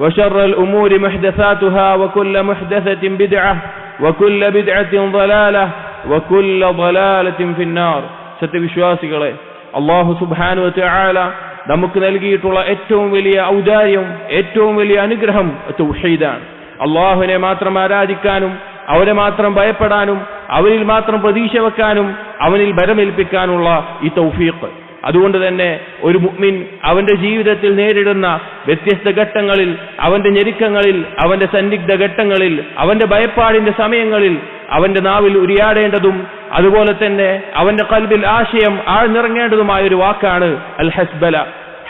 وشر الأمور محدثاتها وكل محدثة بدعة وكل بدعة ضلالة وكل ضلالة في النار സത്യവിശ്വാസികളെ അള്ളാഹു സുബാനു ചായാല നമുക്ക് നൽകിയിട്ടുള്ള ഏറ്റവും വലിയ ഔദാര്യം ഏറ്റവും വലിയ അനുഗ്രഹം തൗഹീദാണ് അള്ളാഹുവിനെ മാത്രം ആരാധിക്കാനും അവനെ മാത്രം ഭയപ്പെടാനും അവനിൽ മാത്രം പ്രതീക്ഷ വെക്കാനും അവനിൽ ബലമേൽപ്പിക്കാനുള്ള ഈ തൗഫീഖ് അതുകൊണ്ട് തന്നെ ഒരു മുഅ്മിൻ അവന്റെ ജീവിതത്തിൽ നേരിടുന്ന വ്യത്യസ്ത ഘട്ടങ്ങളിൽ അവന്റെ ഞെരുക്കങ്ങളിൽ അവന്റെ സന്നിഗ്ധ ഘട്ടങ്ങളിൽ അവന്റെ ഭയപ്പാടിന്റെ സമയങ്ങളിൽ അവന്റെ നാവിൽ ഉരിയാടേണ്ടതും അതുപോലെ തന്നെ അവന്റെ കൽബിൽ ആശയം ആഴ്ന്നിറങ്ങേണ്ടതുമായ ഒരു വാക്കാണ് അൽ ഹസ്ബല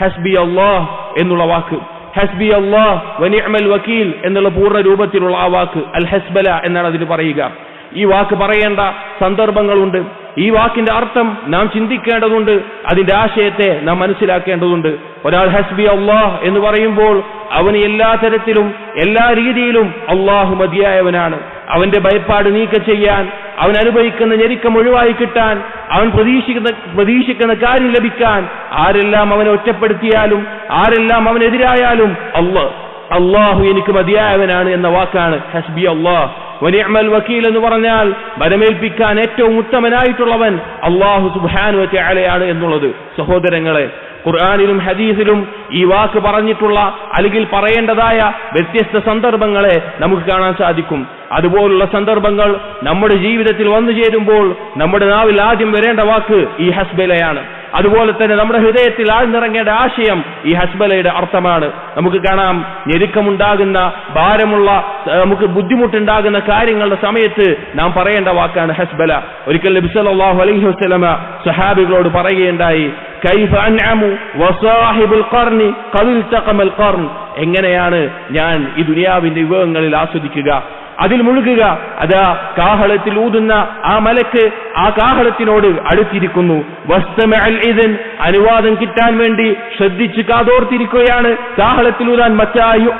ഹസ്ബി അള്ളാഹ് എന്നുള്ള വാക്ക്. ഹസ്ബി അള്ളാഹ് വനിഅമൽ വക്കീൽ എന്നുള്ള പൂർണ രൂപത്തിലുള്ള ആ വാക്ക് അൽ ഹസ്ബല എന്നാണ് അതിന് പറയുക. ഈ വാക്ക് പറയേണ്ട സന്ദർഭങ്ങളുണ്ട്. ഈ വാക്കിന്റെ അർത്ഥം നാം ചിന്തിക്കേണ്ടതുണ്ട് അതിന്റെ ആശയത്തെ നാം മനസ്സിലാക്കേണ്ടതുണ്ട്. ഒരാൾ ഹസ്ബി അള്ളാഹ് എന്ന് പറയുമ്പോൾ അവന് എല്ലാ തരത്തിലും എല്ലാ രീതിയിലും അള്ളാഹു മതിയായവനാണ്. അവന്റെ ഭയപ്പാട് നീക്കം ചെയ്യാൻ അവൻ അനുഭവിക്കുന്ന ഞെരുക്കം ഒഴിവായി കിട്ടാൻ അവൻ പ്രതീക്ഷിക്കുന്ന പ്രതീക്ഷിക്കുന്ന കാര്യം ലഭിക്കാൻ ആരെല്ലാം അവനെ ഒറ്റപ്പെടുത്തിയാലും ആരെല്ലാം അവനെതിരായാലും അള്ളാഹ് അള്ളാഹു എനിക്ക് മതിയായവനാണ് എന്ന വാക്കാണ് ഹസ്ബി അള്ളാഹ്. വനിഅമൽ വക്കീൽ എന്ന് പറഞ്ഞാൽ വരമേൽപ്പിക്കാൻ ഏറ്റവും ഉത്തമനായിട്ടുള്ളവൻ അള്ളാഹു സുബാനു അലയാണ് എന്നുള്ളത്. സഹോദരങ്ങളെ ഖുർആാനിലും ഹദീസിലും ഈ വാക്ക് പറഞ്ഞിട്ടുള്ള അല്ലെങ്കിൽ പറയേണ്ടതായ വ്യത്യസ്ത സന്ദർഭങ്ങളെ നമുക്ക് കാണാൻ സാധിക്കും. അതുപോലുള്ള സന്ദർഭങ്ങൾ നമ്മുടെ ജീവിതത്തിൽ വന്നു ചേരുമ്പോൾ നമ്മുടെ നാവിൽ ആദ്യം വരേണ്ട വാക്ക് ഈ ഹസ്ബലയാണ്. അതുപോലെ തന്നെ നമ്മുടെ ഹൃദയത്തിൽ ആഴ്ന്നിറങ്ങേണ്ട ആശയം ഈ ഹസ്ബലയുടെ അർത്ഥമാണ്. നമുക്ക് കാണാം ഞെരുക്കമുണ്ടാകുന്ന ഭാരമുള്ള നമുക്ക് ബുദ്ധിമുട്ടുണ്ടാകുന്ന കാര്യങ്ങളുടെ സമയത്ത് നാം പറയേണ്ട വാക്കാണ് ഹസ്ബല. ഒരിക്കൽ നബിസല്ലാഹു അലൈഹി വസ്ലമ സഹാബികളോട് പറയുകയുണ്ടായി കൈഫ അൻഅമു വസാഹിബുൽ തഖമൽ എങ്ങനെയാണ് ഞാൻ ഈ ദുനിയാവിന്റെ വിഭവങ്ങളിൽ ആസ്വദിക്കുക? അതിൽ മുഴുകുക. അതാ കാഹളത്തിൽ ഊതുന്ന ആ മലക്ക് ആ കാഹളത്തിനോട് അടുത്തിരിക്കുന്നു. അനുവാദം കിട്ടാൻ വേണ്ടി ശ്രദ്ധിച്ച് കാതോർത്തിരിക്കുകയാണ്. കാഹളത്തിൽ ഊതാൻ മറ്റായു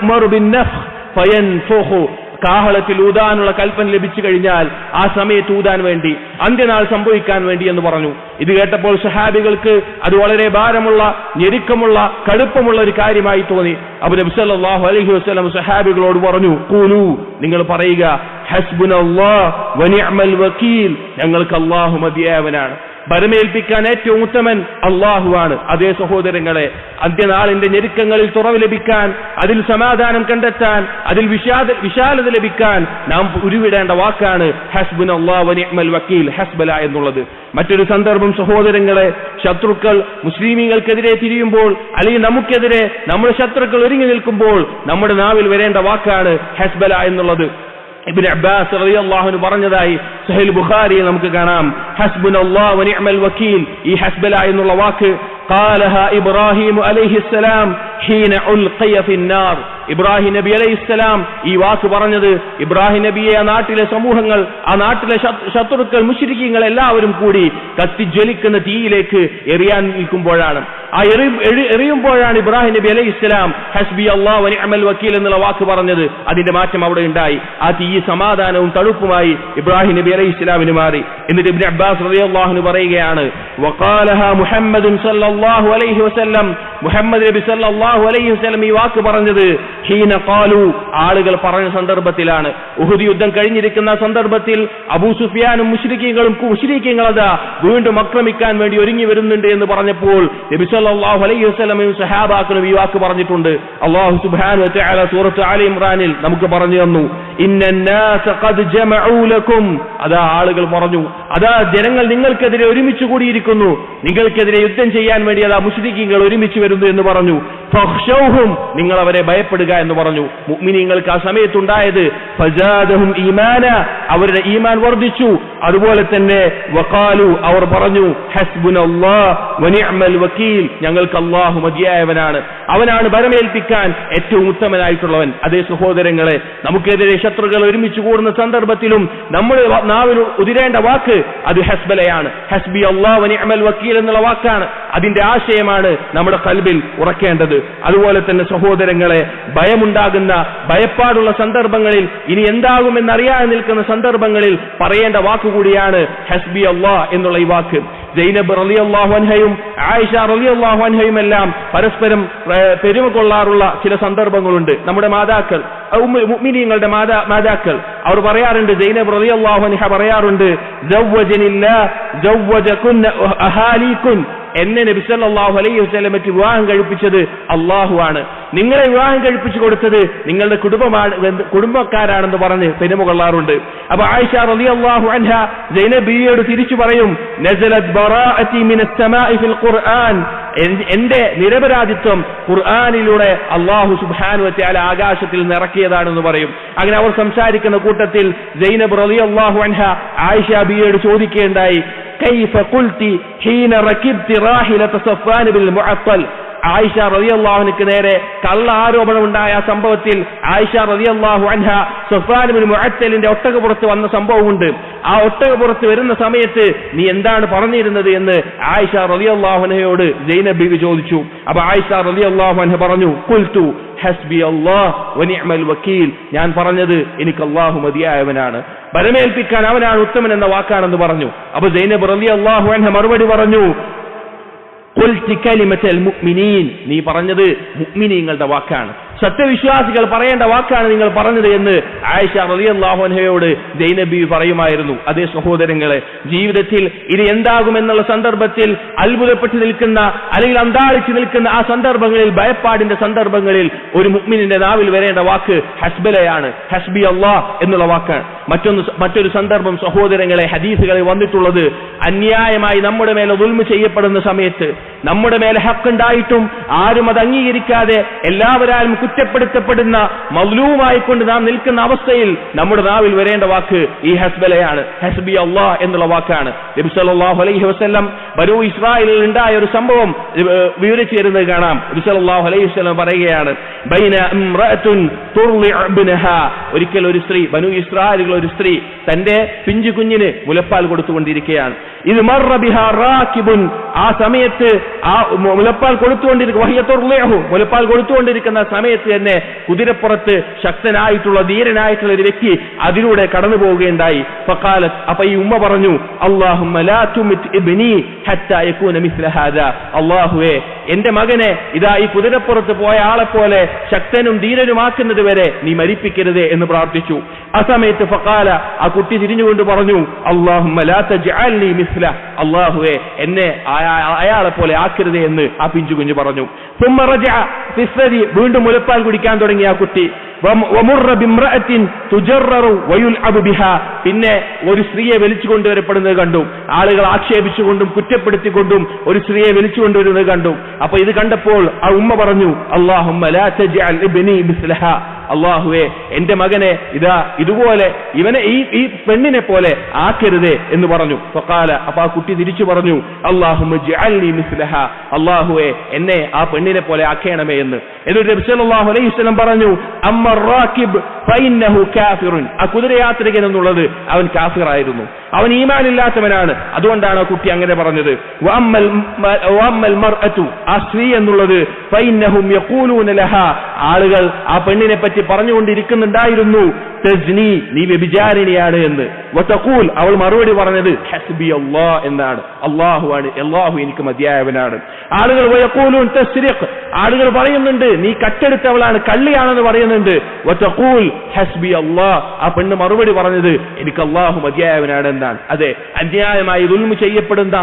കാഹളത്തിൽ ഊതാനുള്ള കൽപ്പന ലഭിച്ചു കഴിഞ്ഞാൽ ആ സമയത്ത് ഊതാൻ വേണ്ടി അന്ത്യനാൾ സംഭവിക്കാൻ വേണ്ടി എന്ന് പറഞ്ഞു. ഇത് കേട്ടപ്പോൾ സഹാബികൾക്ക് അത് വളരെ ഭാരമുള്ള ഞെരുക്കമുള്ള കടുപ്പമുള്ള ഒരു കാര്യമായി തോന്നി. അബു നബി സല്ലല്ലാഹു അലൈഹി വസല്ലം സഹാബികളോട് പറഞ്ഞു കൂലു നിങ്ങൾ പറയുക ഹസ്ബുനല്ലാഹ് വനിഅമൽ ഞങ്ങൾക്ക് അല്ലാഹു മതിയായവനാണ്. ഭരമേൽപ്പിക്കാൻ ഏറ്റവും ഉത്തമൻ അള്ളാഹുവാണ് അതേ സഹോദരങ്ങളെ അന്ത്യനാളിന്റെ ഞെരുക്കങ്ങളിൽ തുറവ് ലഭിക്കാൻ അതിൽ സമാധാനം കണ്ടെത്താൻ അതിൽ വിഷാദ വിശാലത ലഭിക്കാൻ നാം ഉരുവിടേണ്ട വാക്കാണ് ഹസ്ബുൻ അള്ളാഹ് വക്കീൽ ഹസ്ബല എന്നുള്ളത്. മറ്റൊരു സന്ദർഭം സഹോദരങ്ങളെ ശത്രുക്കൾ മുസ്ലിമീങ്ങൾക്കെതിരെ തിരിയുമ്പോൾ അല്ലെങ്കിൽ നമുക്കെതിരെ നമ്മുടെ ശത്രുക്കൾ ഒരുങ്ങി നിൽക്കുമ്പോൾ നമ്മുടെ നാവിൽ വരേണ്ട വാക്കാണ് ഹസ്ബല എന്നുള്ളത്. ഇബിൻ അബ്ബാസ് റളിയല്ലാഹു പറഞ്ഞതായി സഹീൽ ബുഖാരിയിൽ നമുക്ക് കാണാം ഹസ്ബുനല്ലാഹു വനിഅമൽ വക്കീൽ ഈ ഹസ്ബല എന്നുള്ള വാക്ക് قالها إبراهيم عليه السلام حين ألقي في النار ഇബ്രാഹിം നബി അലൈഹി ഇസ്ലാം ഈ വാക്ക് പറഞ്ഞത് ഇബ്രാഹിം നബിയെ ആ നാട്ടിലെ സമൂഹങ്ങൾ ആ നാട്ടിലെ ശത്രുക്കൾ മുഷിരിക്കങ്ങൾ എല്ലാവരും കൂടി കത്തിജ്വലിക്കുന്ന തീയിലേക്ക് എറിയാൻ നിൽക്കുമ്പോഴാണ്. ആ എറിയുമ്പോഴാണ് ഇബ്രാഹിം നബി അലൈഹി ഇസ്ലാം ഹസ്ബി അള്ളാഹ് വനി അമൽ വക്കീൽ എന്നുള്ള വാക്ക് പറഞ്ഞത്. അതിന്റെ മാറ്റം അവിടെ ഉണ്ടായി. ആ തീ സമാധാനവും തണുപ്പുമായി ഇബ്രാഹിം നബി അലൈഹി ഇസ്ലാമിന് മാറി. എന്നിട്ട് ഇബ്നു അബ്ബാസ് റളിയല്ലാഹു പറയുകയാണ് മുഹമ്മദുൻ സല്ലല്ലാഹു അലൈഹി വസല്ലം. മുഹമ്മദ് നബി സല്ലല്ലാഹു അലൈഹി വസല്ലം ഈ വാക്ക് പറഞ്ഞത് ഹീന ഖാലു ആളുകൾ പറഞ്ഞ സന്ദർഭത്തിലാണ്. ഉഹുദ് യുദ്ധം കഴിഞ്ഞിരിക്കുന്ന സന്ദർഭത്തിൽ അബൂ സുഫിയാനും മുശ്രിക്കീങ്ങളും മുശ്രിക്കീങ്ങളതാ വീണ്ടും ആക്രമിക്കാൻ വേണ്ടി ഒരുങ്ങി വരുന്നുണ്ട് എന്ന് പറഞ്ഞപ്പോൾ സല്ലല്ലാഹു അലൈഹി വസല്ലമയും സഹാബാക്കളും ഈ വാക്ക് പറഞ്ഞിട്ടുണ്ട്. അല്ലാഹു സുബാനു സൂറത്ത് ആലി ഇമ്രാനിൽ നമുക്ക് പറഞ്ഞു തന്നു. അതാ ആളുകൾ പറഞ്ഞു അതാ ജനങ്ങൾ നിങ്ങൾക്കെതിരെ ഒരുമിച്ച് കൂടിയിരിക്കുന്നു. നിങ്ങൾക്കെതിരെ യുദ്ധം ചെയ്യാൻ വേണ്ടി അതാ മുസ്ലിഖീങ്ങൾ ഒരുമിച്ച് വരുന്നു എന്ന് പറഞ്ഞു. ഫഹ്ഷൗഹും. നിങ്ങൾ അവരെ ഭയപ്പെടുക എന്ന് പറഞ്ഞു. മുഗ്മിനിങ്ങൾക്ക് ആ സമയത്തുണ്ടായത് ഫജാദഹും ഈമാന. അവരുടെ ഈമാൻ വർദ്ധിച്ചു. അതുപോലെ തന്നെ വഖാലു. അവർ പറഞ്ഞു വനിഅമൽ വക്കീൽ. ഞങ്ങൾക്ക് അള്ളാഹു മതിയായവനാണ്. അവനാണ് ഭരമേൽപ്പിക്കാൻ ഏറ്റവും ഉത്തമനായിട്ടുള്ളവൻ. അതേ സഹോദരങ്ങളെ നമുക്കെതിരെ ശത്രുക്കൾ ഒരുമിച്ച് കൂടുന്ന സന്ദർഭത്തിലും നമ്മൾ നാവിൽ ഉതിരേണ്ട വാക്ക് അത് ഹസ്ബലയാണ്. ഹസ്ബി അള്ളാഹ് അമൽ വക്കീൽ എന്നുള്ള വാക്കാണ്. അതിന്റെ ആശയമാണ് നമ്മുടെ കൽബിൽ ഉറക്കേണ്ടത്. അതുപോലെ തന്നെ സഹോദരങ്ങളെ ഭയമുണ്ടാകുന്ന ഭയപ്പാടുള്ള സന്ദർഭങ്ങളിൽ ഇനി എന്താകുമെന്നറിയാതെ നിൽക്കുന്ന സന്ദർഭങ്ങളിൽ പറയേണ്ട വാക്കുകൂടിയാണ് ഹസ്ബി അള്ളാഹ് എന്നുള്ള ഈ വാക്ക്. ജൈനബ് റളിയല്ലാഹു അൻഹയും ആയിഷ റളിയല്ലാഹു അൻഹയും എല്ലാം പരസ്പരം പെരുമ കൊള്ളാറുള്ള ചില സന്ദർഭങ്ങളുണ്ട്. നമ്മുടെ മാതാക്കൾ മുഅ്മിനീങ്ങളുടെ മാതാ മാതാക്കൾ അവർ പറയാറുണ്ട് ജൈനബ് റളിയല്ലാഹു അൻഹ പറയാറുണ്ട് എന്നെ നബിസല്ലാഹു അലൈഹി വസല്ലമയ്ക്ക് വിവാഹം കഴിപ്പിച്ചത് അള്ളാഹു ആണ്. നിങ്ങളെ വിവാഹം കഴിപ്പിച്ചു കൊടുത്തത് നിങ്ങളുടെ കുടുംബമാണ് കുടുംബക്കാരാണെന്ന് പറഞ്ഞ് പെരുമ കൊള്ളാറുണ്ട്. അപ്പൊ ആയിഷ അള്ളാഹു അൻഹ ജൈനബിയോട് തിരിച്ചു പറയും എന്റെ നിരപരാധിത്വം ഖുർആാനിലൂടെ അള്ളാഹു സുബാനു വച്ചാൽ ആകാശത്തിൽ നിറക്കിയതാണെന്ന് പറയും. അങ്ങനെ അവർ സംസാരിക്കുന്ന കൂട്ടത്തിൽ ജൈനബ് റലി അള്ളാഹു അൻഹ ആയിഷ ബിയോട് ചോദിക്കുകയുണ്ടായി كيف قلت حين ركبت راحلة صفوان بالمعطل ആയിഷ റളിയല്ലാഹുവിനക്ക് നേരെ കള്ള ആരോപണം ഉണ്ടായ സംഭവത്തിൽ ആയിഷ റളിയല്ലാഹു അൻഹ സുഫാനുബിൻ മുഅത്തലിന്റെ ഒട്ടകപ്പുറത്ത് വന്ന സംഭവമുണ്ട്. ആ ഒട്ടകപ്പുറത്ത് വരുന്ന സമയത്ത് നീ എന്താണ് പറഞ്ഞിരുന്നത് എന്ന് ആയിഷ റളിയല്ലാഹു ജൈനബിബി ചോദിച്ചു. അപ്പൊ ആയിഷ റളിയല്ലാഹു അൻഹ പറഞ്ഞു കുൽത്തു ഹസ്ബി വനിഅമൽ വക്കീൽ. ഞാൻ പറഞ്ഞത് എനിക്ക് അള്ളാഹു മതിയായവനാണ്. ബലമേൽപ്പിക്കാൻ അവനാണ് ഉത്തമൻ എന്ന വാക്കാണെന്ന് പറഞ്ഞു. അപ്പൊ ജൈനബ് സൈനബ് അള്ളാഹു അൻഹ മറുപടി പറഞ്ഞു നീ പറഞ്ഞത് മുക്മിനീങ്ങളുടെ വാക്കാണ്. സത്യവിശ്വാസികൾ പറയേണ്ട വാക്കാണ് നിങ്ങൾ പറഞ്ഞത് എന്ന് ആയിഷ റളിയല്ലാഹു അൻഹയോട് ജൈനബി പറയുമായിരുന്നു. അതേ സഹോദരങ്ങളെ ജീവിതത്തിൽ ഇത് എന്താകുമെന്നുള്ള സന്ദർഭത്തിൽ അത്ഭുതപ്പെട്ടു നിൽക്കുന്ന അല്ലെങ്കിൽ അന്താളിച്ചു നിൽക്കുന്ന ആ സന്ദർഭങ്ങളിൽ ഭയപ്പാടിന്റെ സന്ദർഭങ്ങളിൽ ഒരു മുഗ്മിനിന്റെ നാവിൽ വരേണ്ട വാക്ക് ഹസ്ബലയാണ്. ഹസ്ബി അള്ളാഹ് എന്നുള്ള വാക്കാണ് മറ്റൊന്ന് മറ്റൊരു സന്ദർഭം സഹോദരങ്ങളെ ഹദീസുകളിൽ വന്നിട്ടുള്ളത് അന്യായമായി നമ്മുടെ മേലെ ദുൽമ ചെയ്യപ്പെടുന്ന സമയത്ത് നമ്മുടെ മേലെ ഹക്കുണ്ടായിട്ടും ആരും അത് അംഗീകരിക്കാതെ എല്ലാവരാലും കുറ്റപ്പെടുത്തപ്പെടുന്ന മൗലൂമായിക്കൊണ്ട് നാം നിൽക്കുന്ന അവസ്ഥയിൽ നമ്മുടെ നാവിൽ വരേണ്ട വാക്ക് ഈ ഹസ്ബലയാണ്. ഹസ്ബി അള്ളാഹ് എന്നുള്ള വാക്കാണ്. നബി സല്ലല്ലാഹു അലൈഹി വസല്ലം ബനൂ ഇസ്രായേലിൽ ഉണ്ടായ ഒരു സംഭവം വിവരിച്ചു തരുന്നത് കാണാം. നബി അലൈഹി വസല്ലം പറയുകയാണ് ബൈന തുർലിഉ ഒരിക്കൽ ഒരു സ്ത്രീ ബനു ഇസ്രായേലുകൾ ഒരു സ്ത്രീ തന്റെ പിഞ്ചു കുഞ്ഞിന് മുലപ്പാൽ കൊടുത്തുകൊണ്ടിരിക്കുകയാണ്. ഇത് മർറ ബിഹാ റാക്കിബുൻ. ആ സമയത്ത് ആ മുലപ്പാൽ കൊടുത്തുകൊണ്ടിരിക്കും മുലപ്പാൽ കൊടുത്തുകൊണ്ടിരിക്കുന്ന സമയത്ത് തന്നെ കുതിരപ്പുറത്ത് ശക്തനായിട്ടുള്ള ധീരനായിട്ടുള്ള ഒരു വ്യക്തി അതിലൂടെ കടന്നു പോവുകയുണ്ടായി അപ്പൊ ഈ ഉമ്മ പറഞ്ഞു അള്ളാഹു ലാ എന്റെ മകനെ ഇതാ ഈ കുതിരപ്പുറത്ത് പോയ ആളെപ്പോലെ ശക്തനും ധീരനുമാക്കുന്നത് വരെ നീ മരിപ്പിക്കരുത് എന്ന് പ്രാർത്ഥിച്ചു. ആ സമയത്ത് ഫക്കാല ആ കുട്ടി തിരിഞ്ഞുകൊണ്ട് പറഞ്ഞു മിസ്ല. അള്ളാഹുവെ എന്നെ അയാളെ പോലെ ആക്കരുതേ എന്ന് ആ പിഞ്ചു കുഞ്ഞു പറഞ്ഞു. വീണ്ടും മുലപ്പാൽ കുടിക്കാൻ തുടങ്ങി ആ കുട്ടി. പിന്നെ ഒരു സ്ത്രീയെ വലിച്ചു കൊണ്ടുവരപ്പെടുന്നത് കണ്ടു. ആളുകൾ ആക്ഷേപിച്ചുകൊണ്ടും കുറ്റപ്പെടുത്തിക്കൊണ്ടും ഒരു സ്ത്രീയെ വലിച്ചുകൊണ്ടുവരുന്നത് കണ്ടു. അപ്പൊ ഇത് കണ്ടപ്പോൾ ആ ഉമ്മ പറഞ്ഞു അള്ളാഹുമ്മ അള്ളാഹുവെ എന്റെ മകനെ ഇതാ ഇതുപോലെ ഇവനെ ഈ ഈ പെണ്ണിനെ പോലെ ആക്കരുതേ എന്ന് പറഞ്ഞു. സ്വകാല അപ്പൊ ആ കുട്ടി തിരിച്ചു പറഞ്ഞു അള്ളാഹു അള്ളാഹുവെ എന്നെ ആ പെണ്ണിനെ പോലെ ആക്കേണമേ എന്ന്. എന്നിട്ട് നബി സല്ലല്ലാഹു അലൈഹി പറഞ്ഞു അമ്മ റാക്കിബ് ആ കുതിരയാത്രികൻ എന്നുള്ളത് അവൻ കാഫിറായിരുന്നു. അവൻ ഈമാനില്ലാത്തവനാണ്. അതുകൊണ്ടാണ് ആ കുട്ടി അങ്ങനെ പറഞ്ഞത്. ആ സ്ത്രീ എന്നുള്ളത് ആളുകൾ ആ പെണ്ണിനെ പറ്റി പറഞ്ഞുകൊണ്ടിരിക്കുന്നുണ്ടായിരുന്നു. തസ്നി നീ വ്യഭിചാരിണിയാണ് എന്ന്. വതഖൂൽ അവൾ മറുപടി പറഞ്ഞത് ഹസ്ബി അള്ളാഹു എന്നാണ്. അള്ളാഹുവാണ് അള്ളാഹു എനിക്ക് മതിയായവനാണ്. ആളുകൾ ആളുകൾ പറയുന്നുണ്ട് നീ കട്ടെടുത്തവളാണ് കള്ളിയാണെന്ന് പറയുന്നുണ്ട്. അല്ലാ ആ പെണ്ണ് മറുപടി പറഞ്ഞത് എനിക്ക് അള്ളാഹു മതിയായവനാണ് എന്നാണ്. അതെ അന്യായമായി ദുൽമു ചെയ്യപ്പെടുന്ന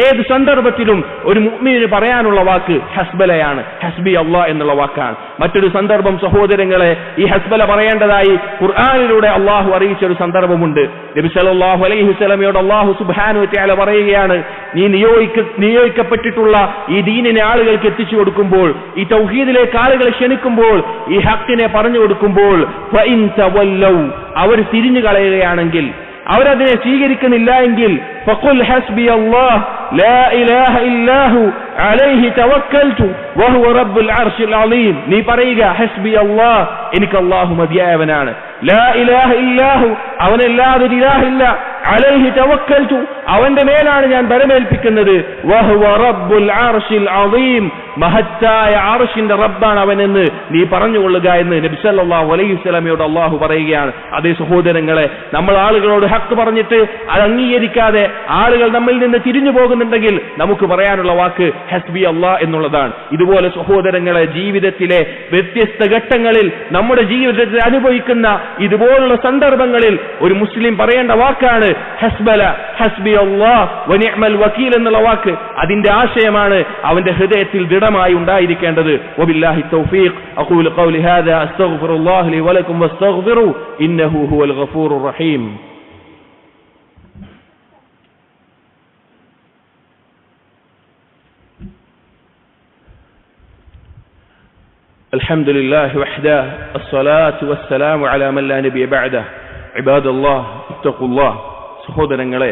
ഏത് സന്ദർഭത്തിലും ഒരു മുഅ്മിനിന് പറയാനുള്ള വാക്ക് ഹസ്ബലയാണ്. ഹസ്ബി അള്ളാ എന്നുള്ള വാക്കാണ്. മറ്റൊരു സന്ദർഭം സഹോദരങ്ങളെ ഈ ഹസ്ബല പറയേണ്ടതായി ഖുർആാനിലൂടെ അള്ളാഹു അറിയിച്ച ഒരു സന്ദർഭമുണ്ട്. നബി സല്ലല്ലാഹു അലൈഹി വസല്ലമയോട് അള്ളാഹു വതആല പറയുകയാണ് നീ നിയോഗിക്ക നിയോഗിക്കപ്പെട്ടിട്ടുള്ള ഈ ദീനിനെ ആളുകൾക്ക് എത്തിച്ചു കൊടുക്കുമ്പോൾ ഈ തൗഹീദിലേക്ക് ആളുകളെ ക്ഷണിക്കുമ്പോൾ ഈ ഹക്കിനെ പറഞ്ഞു കൊടുക്കുമ്പോൾ അവർ തിരിഞ്ഞു കളയുകയാണെങ്കിൽ അവരതിനെ സ്വീകരിക്കുന്നില്ല എങ്കിൽ അലൈഹി തവക്കൽതു വഹുവ റബ്ബുൽ അർശിൽ അലീം. നീ പറയുക ഹസ്ബി അല്ലാഹ് എനിക്ക് അല്ലാഹു മതിയായവനാണ്. ലാ ഇലാഹ ഇല്ലാഹു അവനല്ലാതെ ഇലാഹില്ല. അലൈഹി തവക്കൽതു അവന്റെ മേലാണ് ഞാൻ ബലമേൽപ്പിക്കുന്നത്. വഹുവ റബ്ബുൽ അർശിൽ അലീം. മഹത്തായ അർശിന്റെ റബ്ബാണ് അവനെന്ന് നീ പറഞ്ഞുകൊള്ളുക എന്ന് നബി സല്ലല്ലാഹു അലൈഹി വസല്ലമയോട് അള്ളാഹു പറയുകയാണ്. അതേ സഹോദരങ്ങളെ നമ്മൾ ആളുകളോട് ഹക്ക് പറഞ്ഞിട്ട് അത് അംഗീകരിക്കാതെ ആളുകൾ നമ്മിൽ നിന്ന് തിരിഞ്ഞു പോകുന്നുണ്ടെങ്കിൽ നമുക്ക് പറയാനുള്ള വാക്ക് ഹസ്ബി അള്ളാ എന്നുള്ളതാണ്. ഇതുപോലെ സഹോദരങ്ങളെ ജീവിതത്തിലെ വ്യത്യസ്ത ഘട്ടങ്ങളിൽ നമ്മുടെ ജീവിതത്തിൽ അനുഭവിക്കുന്ന ഇതുപോലുള്ള സന്ദർഭങ്ങളിൽ ഒരു മുസ്ലിം പറയേണ്ട വാക്കാണ് ഹസ്ബല ഹസ്ബി അള്ളാ വക്കീൽ എന്നുള്ള വാക്ക്. അതിന്റെ ആശയമാണ് അവന്റെ ഹൃദയത്തിൽ ദൃഢമായി ഉണ്ടായിരിക്കേണ്ടത്. അഖൂലു ഖൗലി ഹാദാ അസ്തഗ്ഫിറുല്ലാഹ لي الحمد لله وحده الصلاة والسلام على من لا نبي بعده عباد الله اتقوا الله സഹോദരങ്ങളെ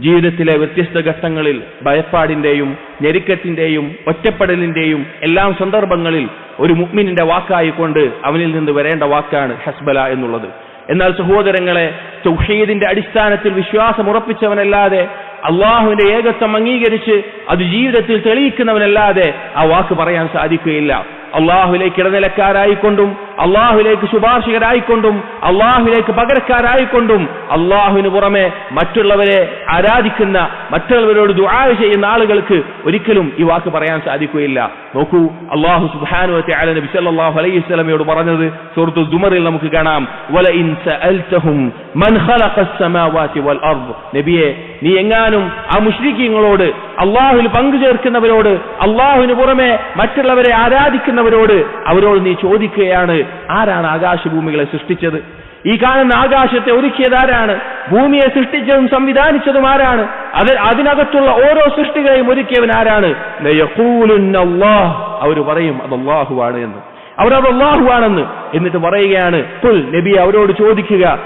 ജീവിതത്തിലെ വ്യത്യസ്ത ഘട്ടങ്ങളിൽ ഭയപ്പാടിന്റെയും ഞെരുക്കത്തിന്റെയും ഒറ്റപ്പെടലിന്റെയും എല്ലാം സന്ദർഭങ്ങളിൽ ഒരു മുഗ്മിനിന്റെ വാക്കായിക്കൊണ്ട് അവനിൽ നിന്ന് വരേണ്ട വാക്കാണ് ഹസ്ബല എന്നുള്ളത് എന്നാൽ സഹോദരങ്ങളെ തൗഹീദിന്റെ അടിസ്ഥാനത്തിൽ വിശ്വാസം ഉറപ്പിച്ചവനല്ലാതെ അള്ളാഹുവിന്റെ ഏകത്വം അംഗീകരിച്ച് അത് ജീവിതത്തിൽ തെളിയിക്കുന്നവനല്ലാതെ ആ വാക്ക് പറയാൻ സാധിക്കുകയില്ല അള്ളാഹുലേക്ക് ഇടനിലക്കാരായിക്കൊണ്ടും അള്ളാഹുലേക്ക് ശുപാർശകരായിക്കൊണ്ടും അള്ളാഹുലേക്ക് പകരക്കാരായിക്കൊണ്ടും അള്ളാഹുവിന് പുറമെ മറ്റുള്ളവരെ ആരാധിക്കുന്ന മറ്റുള്ളവരോട് ദുആ ചെയ്യുന്ന ആളുകൾക്ക് ഒരിക്കലും ഈ വാക്ക് പറയാൻ സാധിക്കുകയില്ല. നോക്കൂ അള്ളാഹു സുബാനു നബി സല്ലല്ലാഹു അലൈഹി വസല്ലമയോട് പറഞ്ഞത് സൂറത്തു ദുമറിൽ നമുക്ക് കാണാം. വല ഇൻ സഅൽതഹും മൻ വൽ നബിയെ നീ എങ്ങാനും ആ മുശ്രിക്കീങ്ങളോട് അള്ളാഹുവിൽ പങ്കു ചേർക്കുന്നവരോട് അള്ളാഹുവിന് പുറമെ മറ്റുള്ളവരെ ആരാധിക്കുന്നവരോട് അവരോട് അവരോട് നീ ചോദിക്കുകയാണ് ആരാണ് ആകാശഭൂമികളെ സൃഷ്ടിച്ചത്? ഈ കാണുന്ന ആകാശത്തെ ഒരുക്കിയത് ആരാണ്? ഭൂമിയെ സൃഷ്ടിച്ചതും സംവിധാനിച്ചതും ആരാണ്? അത് അതിനകത്തുള്ള ഓരോ സൃഷ്ടികളെയും ഒരുക്കിയവൻ ആരാണ്? അവർ പറയും അത് അള്ളാഹുവാണ് എന്ന്. അവർ അത് അള്ളാഹുവാണെന്ന് എന്നിട്ട് പറയുകയാണ് കുൽ നബി അവരോട് ചോദിക്കുക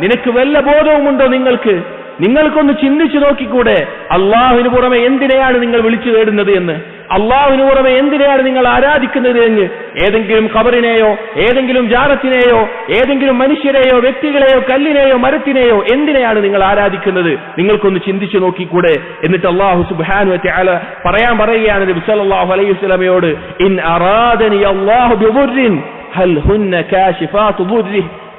നിനക്ക് വല്ല ബോധവുമുണ്ടോ നിങ്ങൾക്ക്? നിങ്ങൾക്കൊന്ന് ചിന്തിച്ചു നോക്കിക്കൂടെ? അള്ളാഹുവിന് പുറമെ എന്തിനെയാണ് നിങ്ങൾ വിളിച്ചു തേടുന്നത് എന്ന്? അള്ളാഹുവിന് പുറമെ എന്തിനെയാണ് നിങ്ങൾ ആരാധിക്കുന്നത് എന്ന്? ഏതെങ്കിലും ഖബറിനെയോ ഏതെങ്കിലും ജാറത്തിനെയോ ഏതെങ്കിലും മനുഷ്യരെയോ വ്യക്തികളെയോ കല്ലിനെയോ മരത്തിനെയോ എന്തിനെയാണ് നിങ്ങൾ ആരാധിക്കുന്നത്? നിങ്ങൾക്കൊന്ന് ചിന്തിച്ചു നോക്കിക്കൂടെ? എന്നിട്ട് അള്ളാഹു സുബാൻ പറയാൻ പറയുകയാണ് നബി സല്ലല്ലാഹു അലൈഹി വസല്ലമയോട് ഇൻ അല്ലാഹു ഹൽ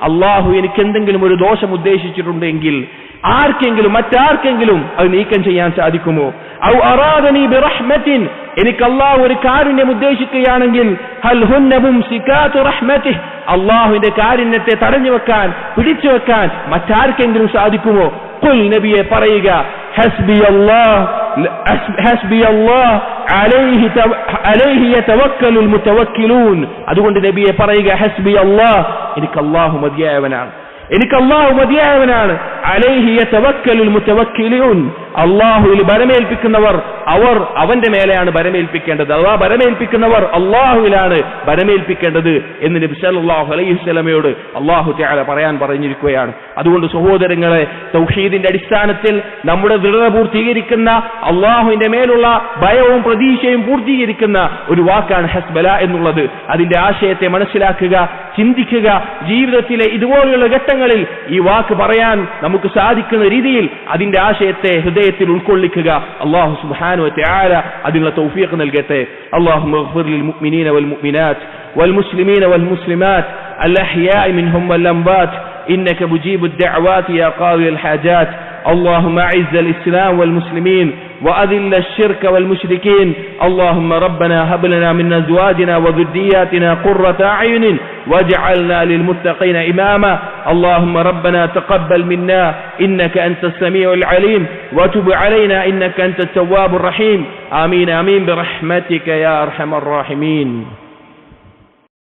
അള്ളാഹു എനിക്ക് എന്തെങ്കിലും ഒരു ദോഷം ഉദ്ദേശിച്ചിട്ടുണ്ടെങ്കിൽ ആർക്കെങ്കിലും മറ്റാർക്കെങ്കിലും അത് നീക്കം ചെയ്യാൻ സാധിക്കുമോ? ഔ അറാദനി ബിറഹ്മത്തിൻ എനിക്ക് അള്ളാഹു ഒരു കാരുണ്യം ഉദ്ദേശിക്കുകയാണെങ്കിൽ ഹൽ ഹുന്നഹും സികാതു റഹ്മത്തിഹ് അള്ളാഹുവിന്റെ കാരുണ്യത്തെ തടഞ്ഞു വെക്കാൻ പിടിച്ചു വെക്കാൻ മറ്റാർക്കെങ്കിലും സാധിക്കുമോ? കുൽ നബിയെ പറയുക ഹസ്ബി അല്ലാഹ് ഹസ്ബി മുതവക്കിലൂൻ. അതുകൊണ്ട് നബിയെ പറയുക ഹസ്ബി അള്ളാഹ് എനിക്ക് അള്ളാഹു മതിയായവനാണ്. എനിക്ക് അള്ളാഹു മതിയായവനാണ്. അലൈഹി യതവക്കലുൽ മുതവക്കിലൂൻ. അള്ളാഹുവിൽ ബരമേൽപ്പിക്കുന്നവർ അവർ അവന്റെ മേലെയാണ് ബരമേൽപ്പിക്കേണ്ടത് അഥവാ ബരമേൽപ്പിക്കുന്നവർ അള്ളാഹുവിലാണ് ബരമേൽപ്പിക്കേണ്ടത് എന്ന് നബി അലൈഹി വസല്ലമയോട് അള്ളാഹു തആല പറയാൻ പറഞ്ഞിരിക്കുകയാണ്. അതുകൊണ്ട് സഹോദരങ്ങളെ തൗഹീദിന്റെ അടിസ്ഥാനത്തിൽ നമ്മുടെ ദൃഢത പൂർത്തീകരിക്കുന്ന അള്ളാഹുവിന്റെ മേലുള്ള ഭയവും പ്രതീക്ഷയും പൂർത്തീകരിക്കുന്ന ഒരു വാക്കാണ് ഹസ്ബല എന്നുള്ളത്. അതിന്റെ ആശയത്തെ മനസ്സിലാക്കുക ചിന്തിക്കുക ജീവിതത്തിലെ ഇതുപോലെയുള്ള ഘട്ടങ്ങളിൽ ഈ വാക്ക് പറയാൻ നമുക്ക് സാധിക്കുന്ന രീതിയിൽ അതിന്റെ ആശയത്തെ ഹൃദയത്തിൽ ഉൾക്കൊള്ളിക്കുക അള്ളാഹു സുബ്ഹാനഹു വതആല അതിനുള്ള തൗഫീഖ് നൽകട്ടെ അള്ളാഹു للمؤمنين والمؤمنات والمسلمين والمسلمات الأحياء منهم والأموات إنك مجيب الدعوات يا قاضي الحاجات اللهم أعز الإسلام والمسلمين وأذل الشرك والمشركين اللهم ربنا هب لنا من أزواجنا وذرياتنا قرة أعين واجعلنا للمتقين إماما اللهم ربنا تقبل منا إنك أنت السميع العليم وتب علينا إنك أنت التواب الرحيم آمين آمين برحمتك يا أرحم الراحمين